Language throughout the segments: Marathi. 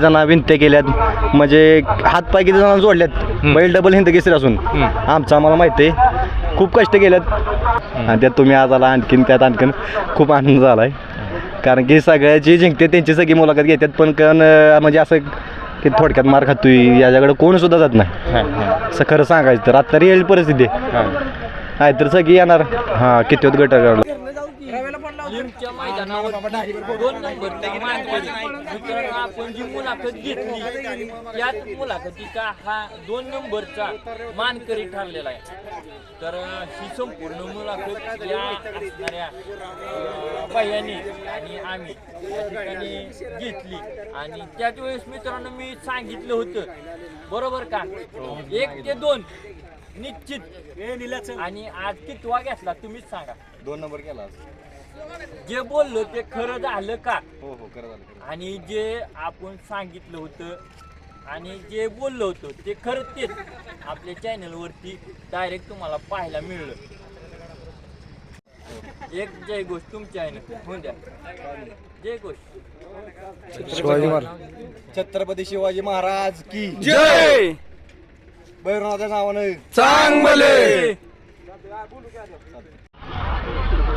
जणांना विनंत्या केल्यात. म्हणजे हातपाय किती जणांना जोडल्यात. बैल डबल हिंद केसरी असून. आमचं आम्हाला माहिती आहे. खूप कष्ट केल्यात. आणि त्यात तुम्ही आज आला आणखीन त्यात आणखीन खूप आनंद झाला आहे कारण की सगळ्याची जिंकते त्यांची सगळी मुलाखत घेतात. पण कारण म्हणजे असं की थोडक्यात मार खातोय. याच्याकडे कोण सुद्धा जात नाही. असं खरं सांगायचं तर. आता रिअल परिस्थिती आहे. तर सगळी येणार. हां किती होत गट लिमच्या मैदानावर दोन नंबरचा मानकरी मित्रांनो आपण जी मुलाखत घेतली त्याच मुलाखतीचा हा दोन नंबरचा मानकरी ठरलेला आहे. तर ही संपूर्ण मुलाखत या असणाऱ्या बाह्याने आणि आम्ही या ठिकाणी घेतली. आणि त्याच वेळेस मित्रांनो मी सांगितलं होतं बरोबर का? एक ते दोन निश्चित. आणि आज कितवा घेतला तुम्हीच सांगा. दोन नंबर केला जे बोललो ते खरं झालं का? हो हो खरं झालं आणि जे आपण सांगितलं होतं आणि जे बोललो होतो ते खरं तेच. आपल्या चॅनलवरती डायरेक्ट तुम्हाला पाहायला मिळलं. एक जय गोष्ट तुमच्या आहे ना? होऊन द्या. जय गोष्ट शिवाजी महाराज. छत्रपती शिवाजी महाराज की जय! भैरवनाथच्या नावानं. चांगले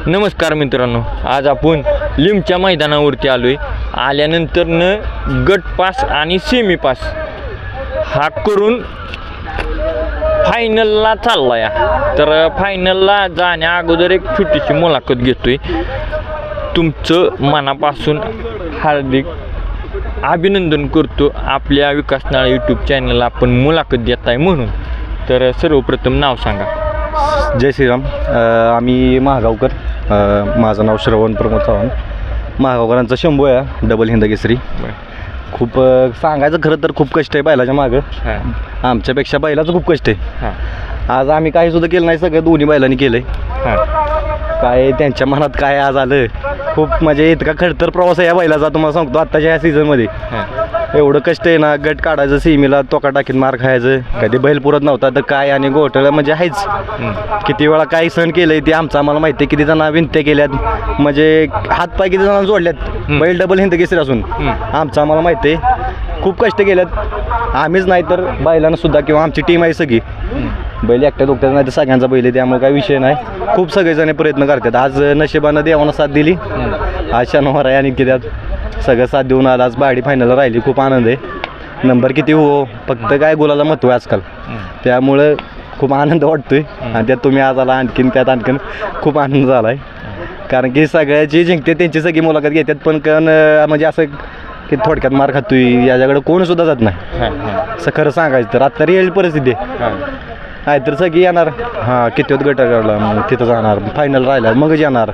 नमस्कार मित्रांनो आज आपण लिमच्या मैदानावरती आलोय. आल्यानंतर न गट पास आणि सेमी पास हा करून फायनलला चालला या तर फायनलला जाण्या अगोदर एक छोटीशी मुलाखत घेतोय. तुमचं मनापासून हार्दिक अभिनंदन करतो. आपल्या विकासनाळ यूट्यूब चॅनलला आपण मुलाखत देत आहे म्हणून. तर सर्वप्रथम नाव सांगा. जय श्रीराम. आम्ही महागावकर. माझं नाव श्रवण प्रमोद चव्हाण. महागावकरांचा शंभू आहे डबल हिंद केसरी खूप सांगायचं खरं तर खूप कष्ट आहे बैलाच्या मागं. हां. आमच्यापेक्षा बैलाचं खूप कष्ट आहे. हां. आज आम्ही काही सुद्धा केलं नाही सगळं दोन्ही बैलांनी केलं हां. काय त्यांच्या मनात काय आज आलं? खूप म्हणजे इतका खडतर प्रवास आहे या बैलाचा तुम्हाला सांगतो आत्ताच्या ह्या सीझनमध्ये एवढं कष्ट आहे ना गट काढायचं सीमेला तोका टाकीत मार खायचं. कधी बैल पुरत नव्हता तर काय आणि गोठळ म्हणजे आहेच. किती वेळा काय सण केलंय ते आमचं आम्हाला माहिती आहे. किती जणांना विनंत्या केल्यात. म्हणजे हातपाय किती जणांना जोडल्यात. बैल डबल हिंद केसरी असून. आमचं आम्हाला माहिती आहे. खूप कष्ट केल्यात. आम्हीच नाही तर बैलांना सुद्धा किंवा आमची टीम आहे सगळी. बैल एकट्या दोघट्याचा नाही तर सगळ्यांचा बैल आहे. त्यामुळे काही विषय नाही. खूप सगळेजण प्रयत्न करतात. आज नशिबानं देवानं साथ दिली. आज शनिवार आहे आणि त्यात सगळं साथ देऊन आला आज बाडी फायनल राहिली. खूप आनंद आहे. नंबर किती हो? फक्त काय गोलाला महत्त्व आहे आजकाल. त्यामुळं खूप आनंद वाटतोय. आणि त्यात तुम्ही आज आला आणखीन त्यात आणखीन खूप आनंद झाला आहे कारण की सगळ्याची जिंकते त्यांची सगळी मुलाखत घेतात. पण कारण म्हणजे असं की थोडक्यात मार खातोय. याच्याकडे कोण सुद्धा जात नाही. असं खरं सांगायचं तर. आता रिअल परिस्थिती आहे. नाही तर सगळी येणार. हां किती होत गटा काढला मग तिथं जाणार. फायनल राहिला मगच येणार.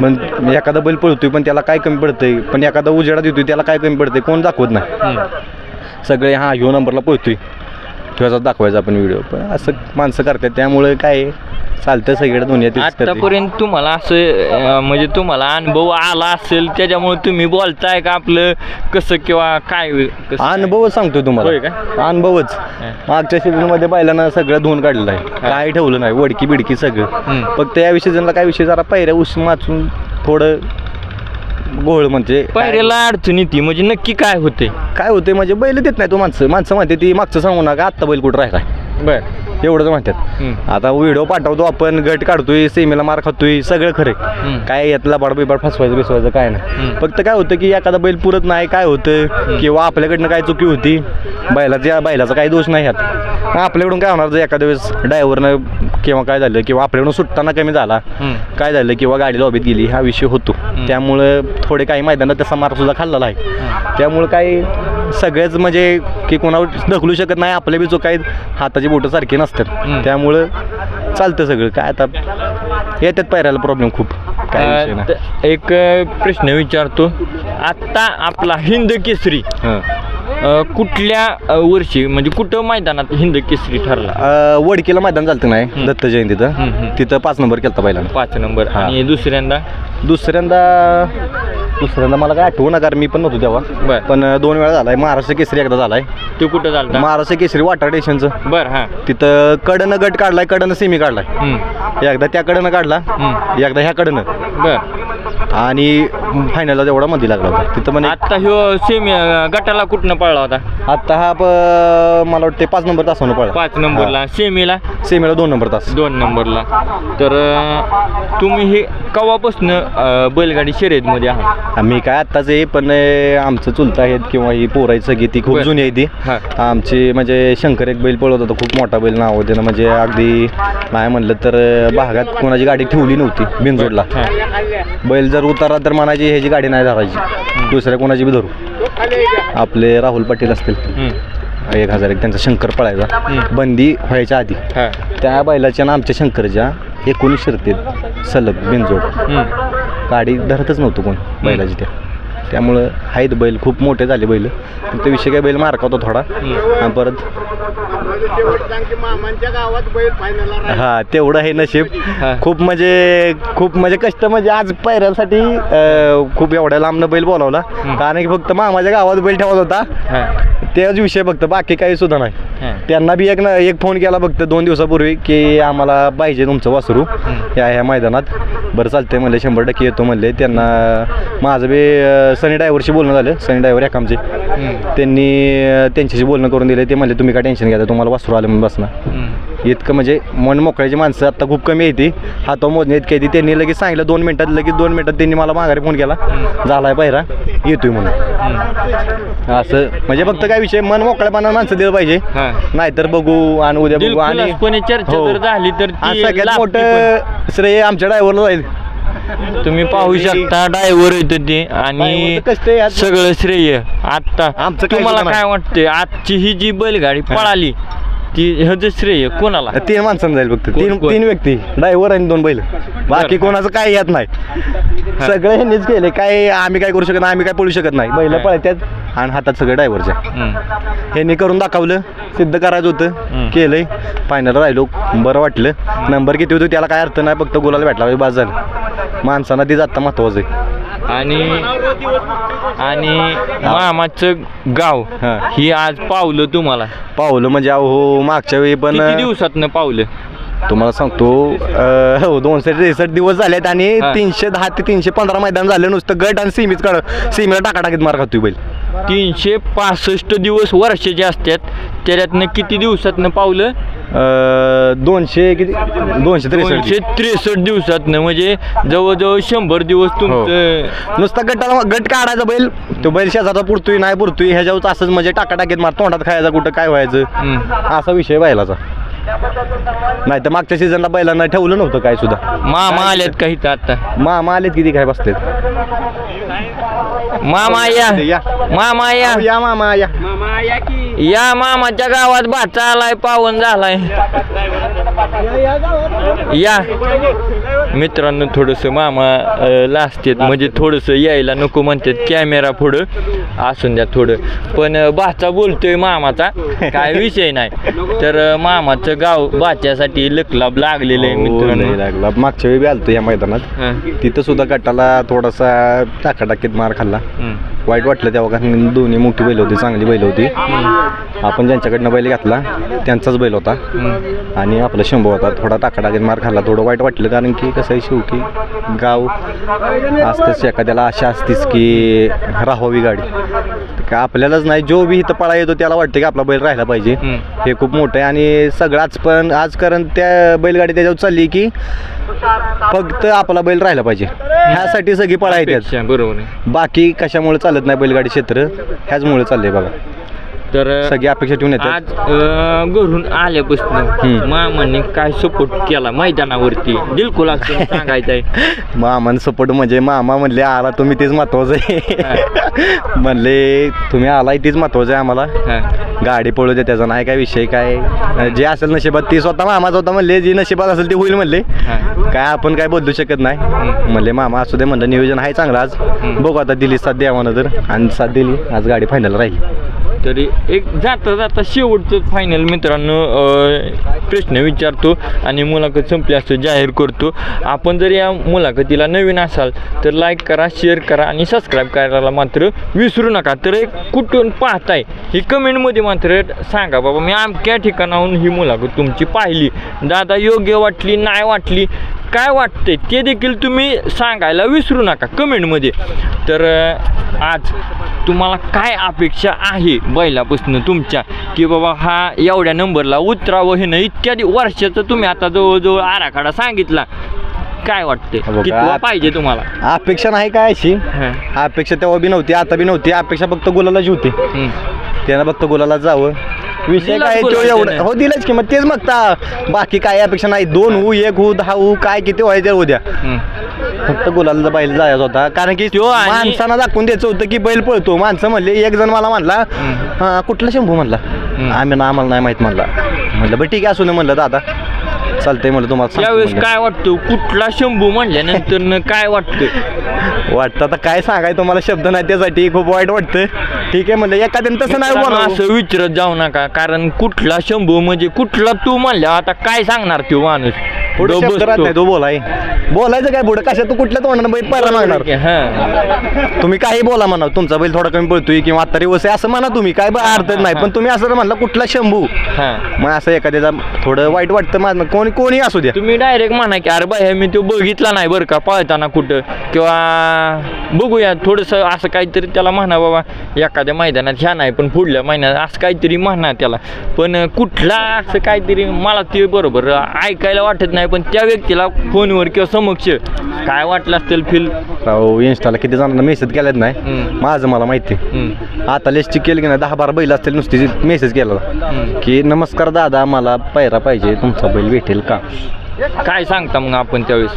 मग एखादा बैल पळतोय पण त्याला काय कमी पडतंय? पण एखादा उजेडा देतोय त्याला काय कमी पडतंय? कोण दाखवत नाही. सगळे हां ह्यो नंबरला पळतोय. ह्याचा दाखवायचा आपण व्हिडिओ पण असं माणसं करतात. त्यामुळे काय चालतं सगळीकडे दुनिया आतापर्यंत तुम्हाला असं अं, म्हणजे तुम्हाला अनुभव आला असेल त्याच्यामुळे तुम्ही बोलताय का आपलं कसं किंवा काय कसं काय? अनुभवच सांगतो होय तुम्हाला अनुभवच. मागच्या सीझनमध्ये बैलांना सगळं धुवून काढलेलं आहे. काय ठेवलं नाही. वडकी बिडकी सगळं. हम्म. फक्त या सीझनला काय विषय जरा पायऱ्या उस माचून थोडं घोळ म्हणजे पायऱ्याला अडचण येते म्हणजे नक्की काय होते काय होते म्हणजे बैल देत नाही तो माणसं. माणसं म्हणते ती मागचं सांगू नका आत्ता बैल कुठं राहिला बर. एवढंच म्हणतात. आता व्हिडिओ पाठवतो आपण गट काढतोय सेमीला मार खातोय सगळं खरं. काय यातला बाडबिबाड फसवायचं बिसवायचं काय नाही. फक्त काय होतं की एखादा बैल पुरत नाही काय होतं किंवा आपल्याकडनं काय चुकी होती बैलाच्या बैलाचा काही दोष नाही ह्यात आपल्याकडून काय होणार जर एखाद्या वेळेस ड्रायव्हरनं किंवा काय झालं किंवा आपल्याकडून सुटताना कमी झाला काय झालं किंवा गाडी लॉबीत गेली हा विषय होतो. त्यामुळं थोडे काही मैदानात तसा मार सुद्धा खाल्लेला आहे. त्यामुळं काही सगळेच म्हणजे की कोणावर ढकलू शकत नाही आपल्या बी जो काही हाताची बोटं सारखी नसतात. त्यामुळं चालतं सगळं. काय आता येतात पायऱ्याला प्रॉब्लेम खूप. काय विषय नाही. अं, एक प्रश्न विचारतो. आत्ता आपला हिंद केसरी हं. अं, कुठल्या अं, वर्षी म्हणजे कुठं मैदानात हिंद केसरी ठरला? अं, वडकीला मैदान चालतं नाही दत्त जयंतीचं. हम्म, हम्म. तिथं पाच नंबर केलता पहिल्यांदा. पाच नंबर. हा. आणि दुसऱ्यांदा? दुसऱ्यांदा दुसऱ्यांदा मला काय आठवू ना कारण मी पण नव्हतो तेव्हा. बर. पण अं, दोन वेळा झालाय. महाराष्ट्र केसरी एकदा झालाय. ते कुठं झालं महाराष्ट्र केसरी वाटार स्टेशनचं बर हा. तिथं कडनं गट काढलाय कडनं सेमी काढलाय. हम्म, एकदा त्या कडनं काढला हम्म. एकदा ह्या कडनं. बर. आणि फायनलला तेवढा मध्ये लागला होता तिथं म्हणे आता ह्यो सेमी गटाला कुठनं पळला होता? आत्ता हा प- मला वाटते पाच नंबर तासानं पळला. पाच नंबरला. सेमीला सेमीला दोन नंबर तास. दोन नंबरला. तर अं, तुम्ही हे कवापासून बैलगाडी शर्यतमध्ये आहात? मी काय आत्ताच आहे पण अं, आमचं चुलता आहेत किंवा ही पोराई सगळी ती खूप बरं. जुनी आहे ती. हा. आमची म्हणजे शंकर एक बैल पळत होता खूप मोठा बैल नाव होते ना म्हणजे अगदी नाही म्हणलं तर अं, भागात कोणाची गाडी ठेवली नव्हती बिनजोडला. हा. बैल जर उतारा तर म्हणायची ह्याची गाडी नाही धरायची. दुसऱ्या कोणाची बी धरू. आपले राहुल पाटील असतील. एक हजार एक त्यांचा शंकर पळायचा. बंदी व्हायच्या आधी. त्या बैलाच्या ना आमच्या शंकरच्या एकोणीस शर्तीत सलग बिनजोड. गाडी धरतच नव्हतं कोण बैलाची त्या. त्यामुळं आहेत बैल खूप मोठे झाले बैल. फक्त विषय काय बैल मारका होता थोडा. आणि परत हा तेवढं आहे नशीब. खूप म्हणजे खूप म्हणजे कष्ट म्हणजे आज पैऱ्यासाठी अं, खूप एवढ्या लांबनं बैल बोलावला. कारण की फक्त मामाच्या गावात बैल ठेवत होता. तेच विषय फक्त बाकी काही सुद्धा नाही. त्यांना बी एक ना एक फोन केला फक्त दोन दिवसापूर्वी की आम्हाला पाहिजे तुमचं वासरू. या ह्या मैदानात. बरं चालतंय म्हणले शंभर टक्के येतो म्हणले. त्यांना माझं बी सनी ड्रायव्हरशी बोलणं झालं. सनी ड्रायव्हर एकामचे हम्म. त्यांनी त्यांच्याशी बोलणं करून दिले ते म्हणले तुम्ही काय टेन्शन घ्या तुम्हाला वासरू आलं म्हणून बसणार. इतकं म्हणजे मन मोकळ्याची माणसं आता खूप कमी येते हाता मोजणे इतकी येते त्यांनी लगेच सांगितलं दोन मिनिटात लगेच दोन मिनिटात त्यांनी मला माघारी फोन केला. झालाय पायरा येतोय म्हणून. असं म्हणजे फक्त काय विषय मन मोकळ्यापणा माणसं दिलं पाहिजे. नाहीतर बघू आणि उद्या बघू आणि हो. सगळ्यात मोठं श्रेय आमच्या ड्रायव्हरला जाईल. तुम्ही पाहू शकता ड्रायव्हर येतं ते आणि. सगळं श्रेय. आता आमचं काही तुम्हाला काय. वाटतंय? आजची ही जी बैलगाडी पळाली ती ह्याचं श्रेय कोणाला? तीन माणसांना जाईल फक्त. कोण- तीन कोण? तीन व्यक्ती. ड्रायव्हर आणि दोन बैल. बाकी. कोणाचं काही येत नाही. सगळं ह्यांनीच केले. काय आम्ही काय करू शकत नाही आम्ही काय पळू शकत नाही. बैल हा. पळतात आणि हातात सगळं ड्रायव्हरच्या. हम्म. ह्यांनी करून दाखवलं. सिद्ध करायचं. होतं. केलंय. फायनल राहिलो. बरं वाटलं. नंबर किती होतो त्याला काय अर्थ नाही. फक्त गुलाला भेटला पाहिजे, झालं. माणसांना ती जाता महत्वाचं आहे. आणि आणि मामाचं गाव हा. ही आज पावलं तुम्हाला. पावलं म्हणजे अहो मागच्या वेळी पण किती दिवसातनं पावलं? तुम्हाला सांगतो अं, हो दोनशे त्रेसष्ट दिवस झालेत आणि हा. तीनशे दहा ते तीनशे पंधरा मैदान झाले नुसतं गट आणि सीमीच काढ सीमीला टाकाटाकीत मार खातोय बैल. तीनशे पासष्ट दिवस वर्षाचे असतात त्याच्यातनं किती दिवसातनं पावलं? दोनशे किती दोनशे दोनशे त्रेसष्ट त्रेसष्ट दिवसातनं म्हणजे जवळजवळ शंभर दिवस तुमचं नुसता गटाला गट काढायचा बैल. तो बैल शेजारचा पुरतोय नाही पुरतोय ह्याच्यावर असंच म्हणजे टाकाटाकीत मार तोंडात खायचा कुठं काय व्हायचं. असा विषय बैलाचा. नाही तर मागच्या सीझनला बैलांना ठेवलं नव्हतं काय सुद्धा. मामा आल्यात का इथं आता? मामा आलेत किती काय बसलेत? मामा या. या. मामा या. या मामा या. या मामाच्या गावात भाचा आलाय पावन झालाय. या. मित्रांनो थोडंसं मामा लाजतात म्हणजे थोडंसं यायला नको म्हणतात. कॅमेरा पुढं असून द्या थोडं. पण भाचा बोलतोय मामाचा. काय विषय नाही. तर मामाचं गाव भाच्यासाठी लकलाब लागलेलं आहे हो, मित्रांनो. लागला. मागच्या वेळी बी आलतो या मैदानात. हां. तिथं सुद्धा गटाला थोडासा टाकाटाकीत मार खाल्ला. वाईट वाटलं तेव्हा कारण दोन्ही मोठी बैल होती चांगली बैल होती. आपण ज्यांच्याकडनं बैल घातला त्यांचाच बैल होता. आणि आपला शंभू होता थोडा टाकाटाकीत मार खाल्ला. थोडं वाईट वाटलं कारण की कसं आहे शेवटी? गाव. असतंच एखाद्याला आशा असतीच की राहावी गाडी. काय आपल्यालाच नाही. जो बी इथं पळा येतो त्याला वाटतं की आपला बैल राहिला पाहिजे. हे खूप मोठं आहे. आणि सगळाच पण आज कारण त्या बैलगाडी त्याच्यावर चालली की फक्त आपला बैल राहिला पाहिजे. ह्यासाठी सगळी पळा येतात बरोबर बाकी कशामुळे चालत नाही बैलगाडी क्षेत्र? ह्याचमुळे चाललंय बघा. तर सगळी अपेक्षा ठेवून येतात? आज अं, घरून आल्यापासून. मामाने काय सपोर्ट केला मैदानावरती? दिलखुल असं सांगायचंय मामान सपोर्ट म्हणजे मामा म्हणले आला तुम्ही तेच महत्वाचं आहे. म्हणले तुम्ही आलाय तेच महत्वाचं आहे आम्हाला. हा. गाडी पळू दे त्याचा नाही काय विषय काय? जे असेल नशिबात ती स्वतः मामाच होता म्हणले जी नशिबात असेल ते होईल म्हणले. हा. काय आपण काय बदलू शकत नाही. म्हणले मामा असू दे म्हणलं नियोजन आहे चांगलं आज. बघू आता दिली साथ द्यावा तर. आणि साथ दिली आज गाडी फायनल राहील. तरी एक जाता जाता शेवटचं फायनल मित्रांनो प्रश्न विचारतो आणि मुलाखत संपली असं जाहीर करतो. आपण जर या मुलाखतीला नवीन असाल तर लाईक करा शेअर करा आणि सबस्क्राईब करायला मात्र विसरू नका. तर एक कुठून पाहताय ही कमेंटमध्ये मात्र सांगा बाबा मी अमक्या ठिकाणाहून ही मुलाखत तुमची पाहिली. दादा योग्य वाटली नाही वाटली काय वाटतंय? ते देखील तुम्ही सांगायला विसरू नका कमेंटमध्ये. तर आज तुम्हाला काय अपेक्षा आहे बैलापासून तुमच्या? की बाबा हा एवढ्या नंबरला उतरावं हे नाही इतक्या वर्षाचं तुम्ही आता जवळजवळ आराखडा सांगितला. काय कितवा पाहिजे तुम्हाला? अपेक्षा नाही काय अशी. अपेक्षा तेव्हा बी नव्हती आता बी नव्हती. अपेक्षा फक्त गुलालाची होती. त्यानं फक्त गुलाला जावं. विषय काय तो एवढं. हो दिलंच की मग तेच मागता. बाकी काय अपेक्षा नाही. दोन हू एक हू दहा हू काय किती व्हायचे उद्या. फक्त गुलाला बैल जायचा होता. कारण की आणि- माणसांना दाखवून द्यायचं होतं की बैल पळतो. माणसं म्हणले एक जण मला म्हणला "हा, कुठला शंभू? म्हणला. आम्ही ना आम्हाला नाही माहीत म्हणला. म्हणलं बरं ठीक आहे असू नये म्हणलं दादा चालतंय म्हणलं तुम्हाला त्यावेळेस. काय वाटतं? कुठला शंभू म्हणल्यानंतर काय वाटतं? वाटतं आता काय सांगाय तुम्हाला शब्द नाही त्यासाठी. खूप वाईट वाटतं ठीक आहे म्हणलं एखाद्यानं तसं नाही मित्रांनो, बोलावं. असं विचारत जाऊ नका कारण कुठला शंभू म्हणजे कुठला तू म्हणल्या आता काय सांगणार तो माणूस पुढे. नाही तो. बोलाय बोलायचं काय पुढे? कशा तू कुठल्या तोंडानं बैल पहिला मागणार? हा. तुम्ही काही बोला म्हणा तुमचा बैल थोडा कमी पळतोय किंवा आता रिवर्स आहे असं म्हणा तुम्ही. काय बा- अर्थ नाही पण तुम्ही असं म्हणला कुठला शंभू? हा. मग असं एखाद्याचा थोडं वाईट वाटतं माझं. कोणी कोणी असू द्या. तुम्ही डायरेक्ट म्हणा की अरे बाय मी तो बघितला नाही बरं का पळताना कुठं. किंवा बघूया थोडंसं असं काहीतरी त्याला म्हणा बाबा एखाद्या मैदानात ह्या नाही पण पुढल्या महिन्यात असं काहीतरी म्हणा त्याला. पण कुठला असं काहीतरी मला ते बरोबर ऐकायला वाटत नाही पण त्या व्यक्तीला फोनवर किंवा समक्ष काय वाटलं असेल फील राव इंस्टाला किती जणांना मेसेज केलेत नाही. हम्म. माझं मला माहिती. आता लिस्ट केली की नाही दहा बारा बैल असतील नुसती मेसेज केला की नमस्कार दादा मला पायरा पाहिजे तुमचा बैल भेटेल का? काय सांगता मग आपण त्यावेळेस?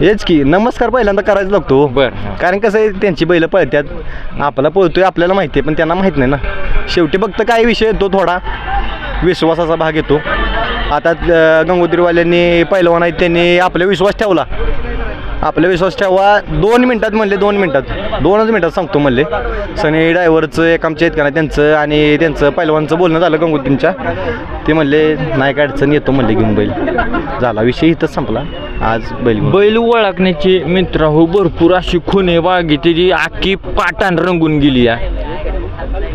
हेच की नमस्कार पहिल्यांदा करायचा लागतो. बरं. कारण कसं आहे त्यांची बैल पळतात आपला पळतोय आपल्याला माहिती आहे पण त्यांना माहीत नाही ना. शेवटी फक्त काय विषय येतो थोडा. विश्वासाचा भाग येतो. आता गंगोत्रीवाल्यांनी पहिलवान आहेत त्यांनी आपला विश्वास ठेवला. आपला विश्वास ठेवा. दोन मिनटात म्हणले दोन मिनटात. दोनच मिनटात सांगतो म्हणले. सनी ड्रायव्हरचं एक आमच्या आहेत का नाही त्यांचं आणि त्यांचं पहिलवानचं बोलणं झालं गंगोत्रींच्या. ते म्हणले नाही काय अडचण येतो म्हणले घेऊन बैल. झाला विषय इथंच संपला. आज बैल बैल ओळखण्याची मित्र हो भरपूर अशी खुने बागी त्याची आखी पाटान रंगून गेली या.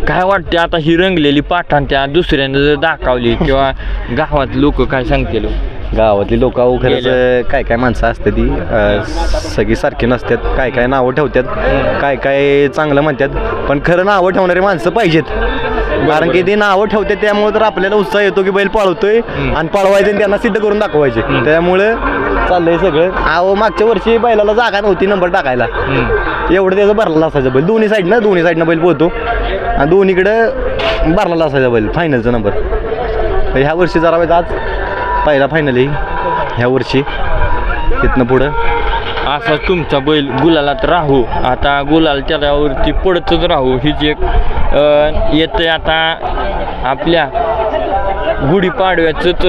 काय वाटते आता ही रंगलेली पाठाण त्या दुसऱ्यानं जर दाखवली किंवा गावात लोक काय सांगतील? गावातली लोक खरंच गेलं. काय काय माणसं असते ती अं, सगळी सारखी नसतात. काय काय नावं ठेवतात काय काय चांगलं म्हणतात पण खरं नावं ठेवणारी माणसं पाहिजेत. कारण की ती नावं ठेवतात त्यामुळे तर आपल्याला उत्साह येतो की बैल पळवतोय आणि पळवायचे त्यांना सिद्ध करून दाखवायचे. त्यामुळे चाललंय सगळं. अहो मागच्या वर्षी बैलाला जागा नव्हती नंबर टाकायला. एवढं त्याचं भरलेला असायचा बैल. दोन्ही साईडनं दोन्ही साईडनं बैल पोहतो. आणि दोन्हीकडं भरलेला असायचा बैल फायनलचा नंबर ह्या वर्षी जरा आज पहिला फायनल आहे ह्या वर्षी. तिथनं पुढं. असा तुमचा बैल गुलालात राहू. आता गुलाल त्याच्यावरती पडतच राहू. हीच एक येतं आता आपल्या गुढीपाडव्याचंच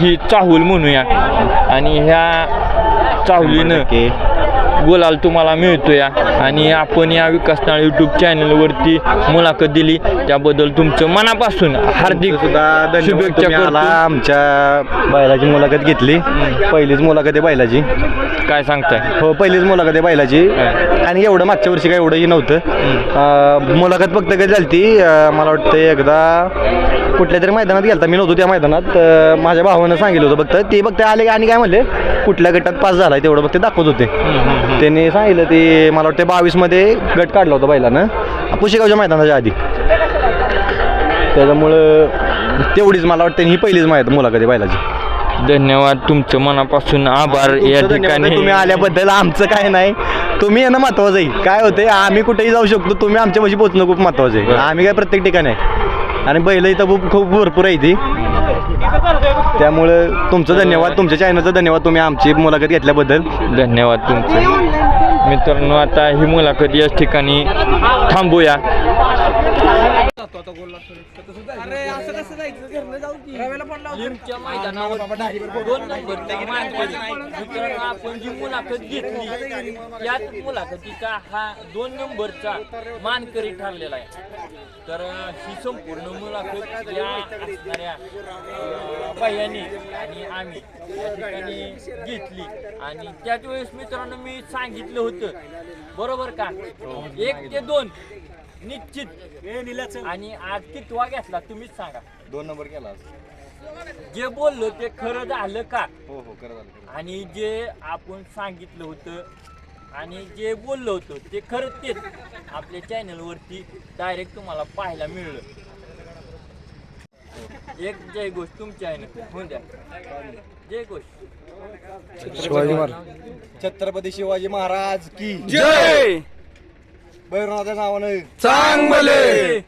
ही चाहूल म्हणूया. आणि ह्या चाहुलीनं गुलाल तुम्हाला मिळतो या आणि आपण या विकासनाळ यूट्यूब चॅनलवरती मुलाखत दिली. त्याबद्दल तुमचं मनापासून हार्दिक सुद्धा शुभेच्छा करतो. आमच्या बैलाची मुलाखत घेतली. पहिलीच मुलाखत आहे बैलाची. काय सांगताय? हो पहिलीच मुलाखत आहे बैलाची. आणि एवढं मागच्या वर्षी काय एवढंही नव्हतं. अं, मुलाखत फक्त कधी झाली ती मला वाटतं एकदा कुठल्या तरी मैदानात गेलता. मी नव्हतो त्या मैदानात. अं, माझ्या भावानं सांगितलं होतं फक्त. ते फक्त आले आणि काय म्हणले? कुठल्या गटात पास झालाय तेवढं फक्त दाखवत होते. त्यांनी सांगितलं ते मला वाटतं बावीसमध्ये गट काढला होता बैलानं. पुशेगावच्या मैदानाच्या आधी. त्याच्यामुळं तेवढीच मला वाटतं ही पहिलीच माहिती मुलाखत बैलाची. धन्यवाद तुमचं मनापासून आभार या ठिकाणी. तुम्ही आल्याबद्दल आमचं काय नाही. तुम्ही येणं महत्वाचं आहे. काय होतंय आम्ही कुठेही जाऊ शकतो तुम्ही आमच्या पाशी पोहोचणं खूप महत्वाचं आहे. आम्ही काय प्रत्येक ठिकाणी आहे. आणि बैल इथं खूप खूप भरपूर आहे ती. त्यामुळं तुमचं धन्यवाद तुमच्या चॅनलचं धन्यवाद तुम्ही आमची मुलाखत घेतल्याबद्दल. धन्यवाद तुमचे. मित्रांनो आता ही मुलाखत याच ठिकाणी थांबूया. लिमच्या मैदानावर दोन नंबरचा मानकरी. मित्रांनो, आपण जी मुलाखत घेतली त्याच मुलाखतीचा हा दोन नंबरचा मानकरी ठरलेला आहे. तर ही संपूर्ण मुलाखत या असणाऱ्या बाह्यांनी आणि आम्ही या ठिकाणी घेतली. आणि त्याच वेळेस मित्रांनो मी सांगितलं होतं. बरोबर का? एक ते दोन. निश्चित. आणि आज कितवा घेतला तुम्हीच सांगा. दोन नंबर केला जे बोललो ते खरं झालं का? हो हो खरं झालं आणि जे आपण सांगितलं होतं आणि जे बोललो होतो ते खरं तेच. आपल्या चॅनलवरती डायरेक्ट तुम्हाला पाहायला मिळलं. एक जय घोष तुमच्या आहे ना? होऊन द्या. जय घोष शिवाजी महाराज. छत्रपती शिवाजी महाराज की जय! भैरवनाथच्या नावानं चांगले.